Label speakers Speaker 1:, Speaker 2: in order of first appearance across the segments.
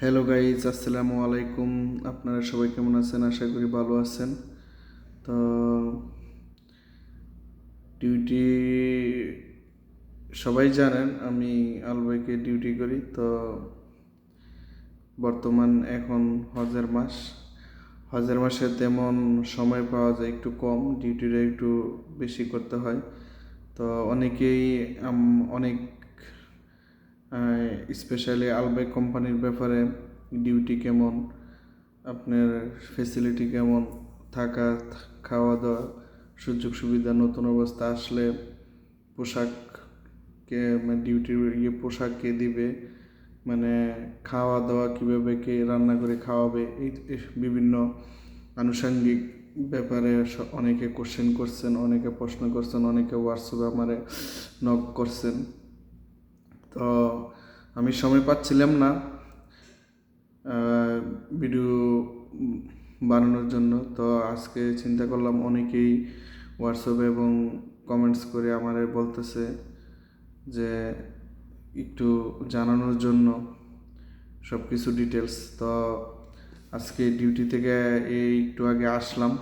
Speaker 1: Hello guys আসসালামু আলাইকুম আপনারা সবাই কেমন আছেন? আশা করি ভালো আছেন। তো ডিউটি সবাই জানেন, আমি আলবাইকে ডিউটি করি। তো, বর্তমান এখন হজের মাস। হজের মাসে তেমন সময় পাওয়া যায় একটু কম ডিউটিটা একটু বেশি করতে হয়। তো, অনেকেই অনেক স্পেশালি আলবেক কোম্পানির ব্যাপারে ডিউটি কেমন? আপনার ফেসিলিটি কেমন? থাকা খাওয়া দাওয়া সুযোগ সুবিধা নতুন অবস্থা আসলে পোশাক কে মানে ডিউটির ইয়ে পোশাক কে দিবে মানে খাওয়া দাওয়া কীভাবে কে রান্না করে খাওয়াবে, এই বিভিন্ন আনুষঙ্গিক ব্যাপারে অনেকে কোশ্চেন করছেন, অনেকে প্রশ্ন করছেন, অনেকে হোয়াটসঅ্যাপে আমারে নক করছেন। তো আমি সময় পাচ্ছিলাম না ভিডিও বানানোর জন্য। তো আজকে চিন্তা করলাম অনেকেই হোয়াটসঅ্যাপে এবং কমেন্টস করে আমারে বলতেছে যে একটু জানানোর জন্য সব কিছু ডিটেলস তো আজকে ডিউটি থেকে এই একটু আগে আসলাম।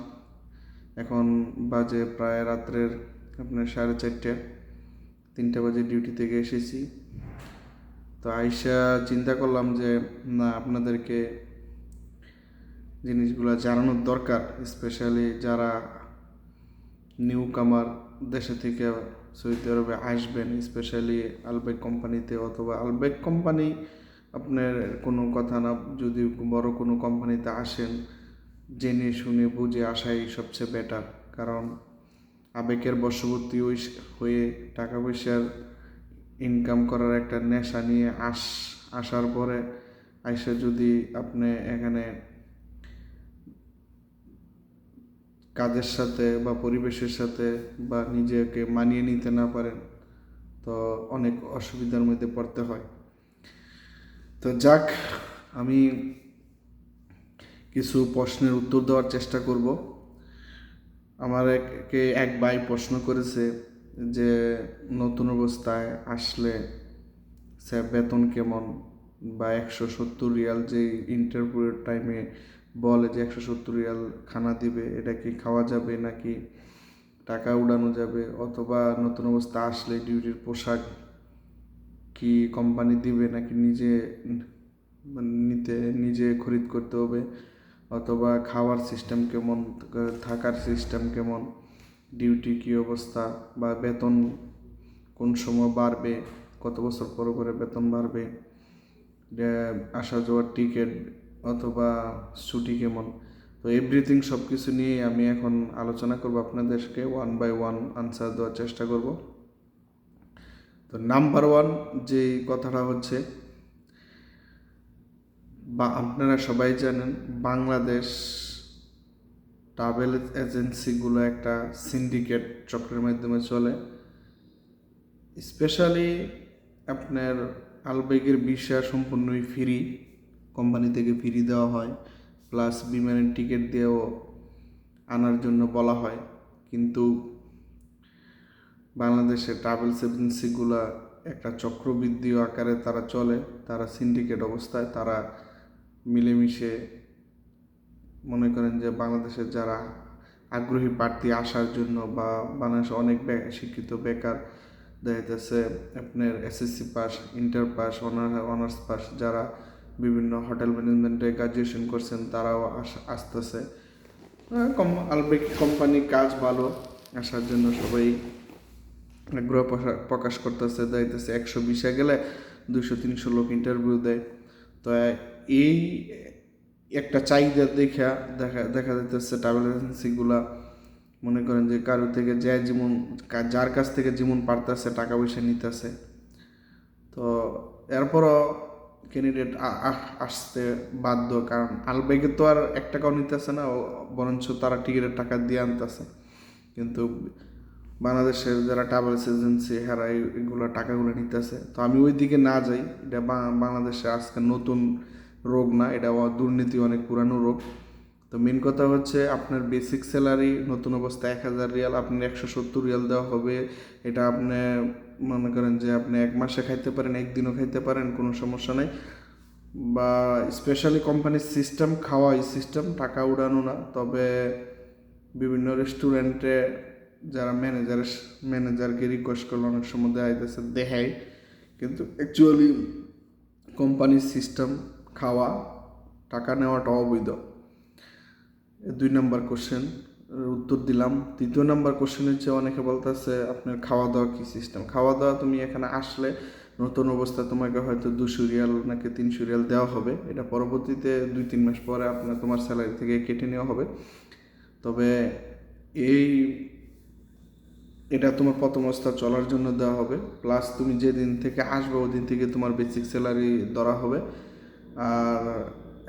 Speaker 1: এখন বাজে প্রায় রাত্রের আপনার সাড়ে চারটে, তিনটা বাজে ডিউটি থেকে এসেছি। তো আইসা চিন্তা করলাম যে, না, আপনাদেরকে জিনিসগুলো জানানোর দরকার স্পেশালি যারা নিউ কামার দেশে থেকে সৌদি আরবে আসবেন স্পেশালি আলবেক কোম্পানিতে অথবা আলবেক কোম্পানি আপনার কোনো কথা না, যদি বড় কোনো কোম্পানিতে আসেন, জেনে শুনে বুঝে আসাই সবচেয়ে বেটার কারণ আবেগের বশবর্তী হয়ে টাকা পয়সার ইনকাম করার একটা নেশা নিয়ে আস, আসার পরে আইসা যদি আপনি এখানে কাজের সাথে বা পরিবেশের সাথে বা নিজেকে মানিয়ে নিতে না পারেন, তো অনেক অসুবিধার মধ্যে পড়তে হয়। তো যাক, আমি কিছু প্রশ্নের উত্তর দেওয়ার চেষ্টা করব। আমার একে এক ভাই প্রশ্ন করেছে যে নতুন অবস্থায় আসলে সে বেতন কেমন বা একশো সত্তর রিয়াল যে ইন্টারভিউর টাইমে বলে যে একশো সত্তর রিয়াল খানা দিবে, এটা কি খাওয়া যাবে নাকি টাকা উড়ানো যাবে অথবা নতুন অবস্থা আসলে ডিউটির পোশাক কি কোম্পানি দিবে নাকি নিজে মানে নিতে, নিজে খরিদ করতে হবে অথবা খাওয়ার সিস্টেম কেমন, থাকার সিস্টেম কেমন? ডিউটি কী অবস্থা বা বেতন কোন সময় বাড়বে, কত বছর পর পরে বেতন বাড়বে আসা যাওয়ার টিকিট অথবা ছুটি কেমন? তো এভরিথিং সব কিছু নিয়ে আমি এখন আলোচনা করব আপনাদেরকে ওয়ান বাই ওয়ান আনসার দেওয়ার চেষ্টা করব। তো নাম্বার ওয়ান যে কথাটা হচ্ছে, বা আপনারা সবাই জানেন বাংলাদেশ ট্রাভেল এজেন্সিগুলো একটা সিন্ডিকেট চক্রের মাধ্যমে চলে। স্পেশালি আপনার আলবেগের ভিসা সম্পূর্ণই ফ্রি কোম্পানি থেকে ফ্রি দেওয়া হয়। প্লাস বিমানের টিকিট দিয়েও আনার জন্য বলা হয়। কিন্তু বাংলাদেশে ট্রাভেলস এজেন্সিগুলো একটা চক্রবৃদ্ধি আকারে তারা চলে। তারা সিন্ডিকেট অবস্থায়, তারা মিলেমিশে মনে করেন যে বাংলাদেশের যারা আগ্রহী প্রার্থী আসার জন্য বা বাংলাদেশে অনেক শিক্ষিত বেকার দেখা যাচ্ছে আপনার SSC pass inter pass honour honours pass যারা বিভিন্ন হোটেল ম্যানেজমেন্টে গ্রাজুয়েশন করছেন তারাও আস- আসতেছে। আহ, কম আলবেক কোম্পানি কাজ ভালো আসার জন্য সবাই আগ্রহ প্রকাশ করতেছে। যাইতেছে একশো বিশে গেলে দুশো তিনশো লোক ইন্টারভিউ দেয়। তো এই একটা চাহিদা দেখা দেখা দেখা যাইতেছে ট্রাভেল এজেন্সিগুলা মনে করেন যে কারও থেকে যে যেমন যার কাছ থেকে যেমন পারতেছে টাকা পয়সা নিতেছে। তো এরপরও ক্যান্ডিডেট আসতে বাধ্য, কারণ আলবেগে তো আর এক টাকাও নিতেছে না বরঞ্চ তারা টিকিটের টাকা দিয়ে আনতেছে। কিন্তু বাংলাদেশের যারা ট্রাভেলস এজেন্সি হেরা এগুলো টাকাগুলো নিতেছে। তো আমি ওই দিকে না যাই, এটা বাংলাদেশে আজকে নতুন রোগ না, এটা দুর্নীতি, অনেক পুরানো রোগ। তো মেন কথা হচ্ছে আপনার বেসিক স্যালারি নতুন অবস্থা এক হাজার রিয়াল, আপনার একশো সত্তর রিয়াল দেওয়া হবে। এটা আপনি মনে করেন যে আপনি এক মাসে খাইতে পারেন, একদিনও খাইতে পারেন, কোনো সমস্যা নাই। বা স্পেশালি কোম্পানির সিস্টেম খাওয়া এই সিস্টেম টাকা উড়ানো না। তবে বিভিন্ন রেস্টুরেন্টে যারা ম্যানেজার ম্যানেজারকে রিকোয়েস্ট করলে অনেক সময় দেয় দেখায় কিন্তু অ্যাকচুয়ালি কোম্পানির সিস্টেম খাওয়া, টাকা নেওয়াটা অবৈধ। দুই নাম্বার কোশ্চেন উত্তর দিলাম। তৃতীয় নাম্বার কোশ্চেন হচ্ছে অনেকে বলতেছে, আপনার খাওয়া দাওয়া কী সিস্টেম খাওয়া দাওয়া তুমি এখানে আসলে নতুন অবস্থা তোমাকে হয়তো দুশো রিয়াল নাকি তিনশো রিয়াল দেওয়া হবে। এটা পরবর্তীতে দুই, তিন মাস পরে আপনার তোমার স্যালারি থেকে কেটে নেওয়া হবে। তবে এই, এটা তোমার প্রথম অবস্থা চলার জন্য দেওয়া হবে। প্লাস তুমি যেদিন থেকে আসবে ওই দিন থেকে তোমার বেসিক স্যালারি ধরা হবে। আর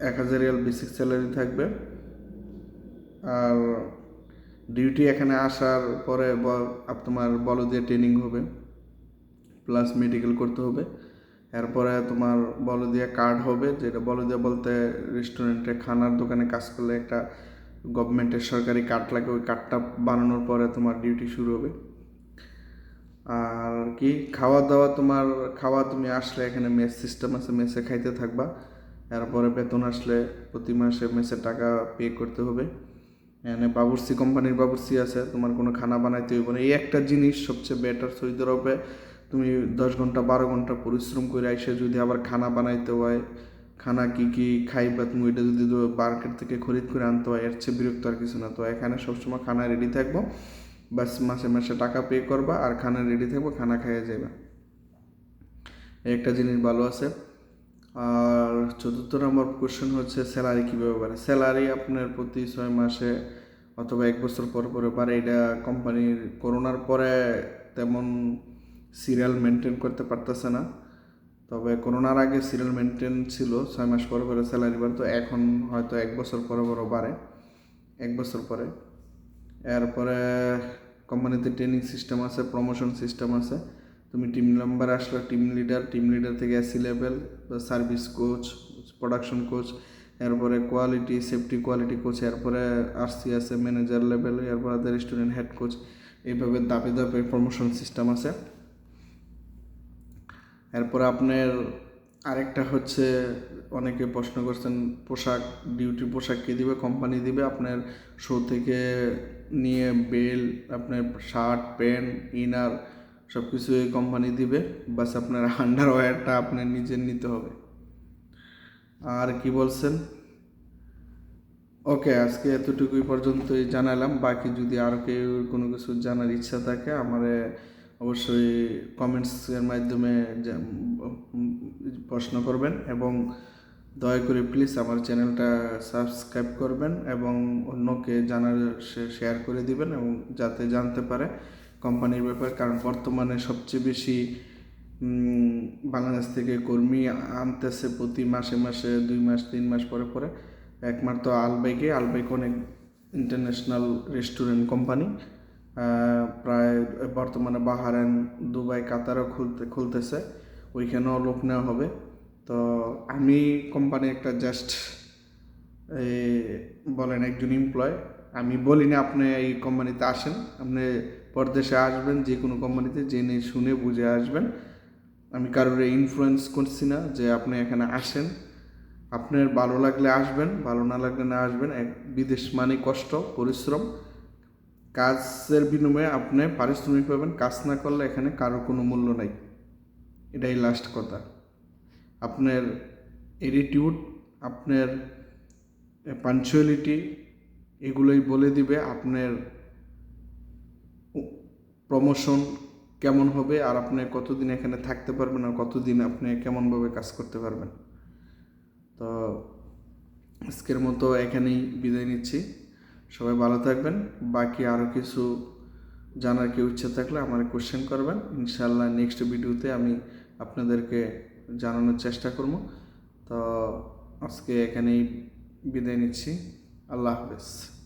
Speaker 1: এক হাজার রিয়াল বেসিক স্যালারি থাকবে। আর ডিউটি এখানে আসার পরে তোমার বলো দিয়ে ট্রেনিং হবে প্লাস মেডিকেল করতে হবে। এরপরে তোমার বলো দিয়ে কার্ড হবে, যেটা বলো দিয়ে বলতে রেস্টুরেন্টে খানার দোকানে কাজ করলে একটা গভর্নমেন্টের সরকারি কার্ড লাগে, ওই কার্ডটা বানানোর পরে তোমার ডিউটি শুরু হবে। আর কি, খাওয়া দাওয়া তোমার, খাওয়া তুমি আসলে এখানে মেস সিস্টেম আছে মেসে খাইতে থাকবা। এরপরে বেতন আসলে প্রতি মাসে মেসের টাকা পে করতে হবে। এখানে বাবুর্সি কোম্পানির বাবুর্সি আছে, তোমার কোনো খানা বানাইতে হইব না। এই একটা জিনিস সবচেয়ে বেটার সৌদি আরবে তুমি দশ ঘণ্টা, বারো ঘণ্টা পরিশ্রম করে এসে যদি আবার খানা বানাইতে হয়, খানা কি কি খাইবা তুমি ওইটা যদি মার্কেট থেকে খরিদ করে আনতে হয়, এর চেয়ে বিরক্ত আর কিছু না। তো এখানে সবসময় খানা রেডি থাকব বাস মাসে মাসে টাকা পে করবা আর খানা রেডি থাকব, খানা খাইয়ে যাবে একটা জিনিস ভালো আছে। আর চতুর্থ নম্বর কোশ্চেন হচ্ছে স্যালারি কীভাবে বাড়ে? স্যালারি আপনার প্রতি ছয় মাসে অথবা এক বছর পর পরে বাড়ে। এটা কোম্পানির করোনার পরে তেমন সিরিয়াল মেনটেন করতে পারতেছে না। তবে করোনার আগে সিরিয়াল মেনটেন ছিল, ছয় মাস পরে পরে স্যালারি বাড়তো। এখন হয়তো এক বছর পরে পরে বাড়ে। এক বছর পরে। এরপরে কোম্পানিতে ট্রেনিং সিস্টেম আছে প্রমোশন সিস্টেম আছে। তুমি টিম মেম্বার আসলে টিম লিডার টিম লিডার থেকে AC level service coach production coach এরপরে কোয়ালিটি সেফটি কোয়ালিটি কোচ এরপরে আরসি আছে ম্যানেজার লেভেল এরপরে রেস্টুরেন্ট হেড কোচ এইভাবে দাপে দাপে প্রমোশন সিস্টেম আছে। এরপরে আপনার আরেকটা হচ্ছে, অনেকে প্রশ্ন করছেন, পোশাক ডিউটি পোশাক কে দিবে কোম্পানি দিবে, আপনার শো থেকে নিয়ে বেল, আপনার শার্ট প্যান্ট ইনার সব কিছু এই কোম্পানি দিবে। বাস আপনার আন্ডারওয়্যারটা আপনার নিজের নিতে হবে। আর কি বলছেন? ওকে আজকে এতটুকুই পর্যন্তই জানালাম। বাকি যদি আর কেউ কোনো কিছু জানার ইচ্ছা থাকে, আমারে অবশ্যই কমেন্টসের মাধ্যমে প্রশ্ন করবেন এবং দয়া করে প্লিজ আমার চ্যানেলটা সাবস্ক্রাইব করবেন এবং অন্যকে জানার শেয়ার করে দিবেন এবং যাতে জানতে পারে কোম্পানির ব্যাপারে। কারণ বর্তমানে সবচেয়ে বেশি বাংলাদেশ থেকে কর্মী আনতেছে প্রতি মাসে মাসে, দুই মাস, তিন মাস পরে পরে। একমাত্র আলবাইকে আলবাইক অনেক ইন্টারন্যাশনাল রেস্টুরেন্ট কোম্পানি প্রায় বর্তমানে বাহারেন দুবাই কাতারও খুলতে, খুলতেছে। ওইখানেও লোক নেওয়া হবে। তো আমি কোম্পানি একটা জাস্ট বলেন একজন এমপ্লয় আমি বলি না আপনি এই কোম্পানিতে আসেন, আপনি পরদেশে আসবেন, যে কোনো কোম্পানিতে জেনে শুনে বুঝে আসবেন। আমি কারোর ইনফ্লুয়েন্স করছি না যে আপনি এখানে আসেন। আপনার ভালো লাগলে আসবেন, ভালো না লাগলে না আসবেন, এক বিদেশ মানে কষ্ট, পরিশ্রম। কাজের বিনিময়ে আপনি পারিশ্রমিক পাবেন, কাজ না করলে এখানে কারও কোনো মূল্য নাই। এটাই লাস্ট কথা। আপনার এটিটিউড আপনার পাঞ্চুয়ালিটি এগুলোই বলে দিবে আপনার প্রমোশন কেমন হবে আর আপনি কতদিন এখানে থাকতে পারবেন আর কতদিন আপনি কেমনভাবে কাজ করতে পারবেন। তো আজকের মতো এখানেই বিদায় নিচ্ছি। সবাই ভালো থাকবেন। বাকি আরও কিছু জানার কেউ ইচ্ছা থাকলে আমার কোশ্চেন করবেন। ইনশাল্লাহ নেক্সট ভিডিওতে আমি আপনাদেরকে জানানোর চেষ্টা করব। তো আজকে এখানেই বিদায় নিচ্ছি। আল্লাহ হাফেজ।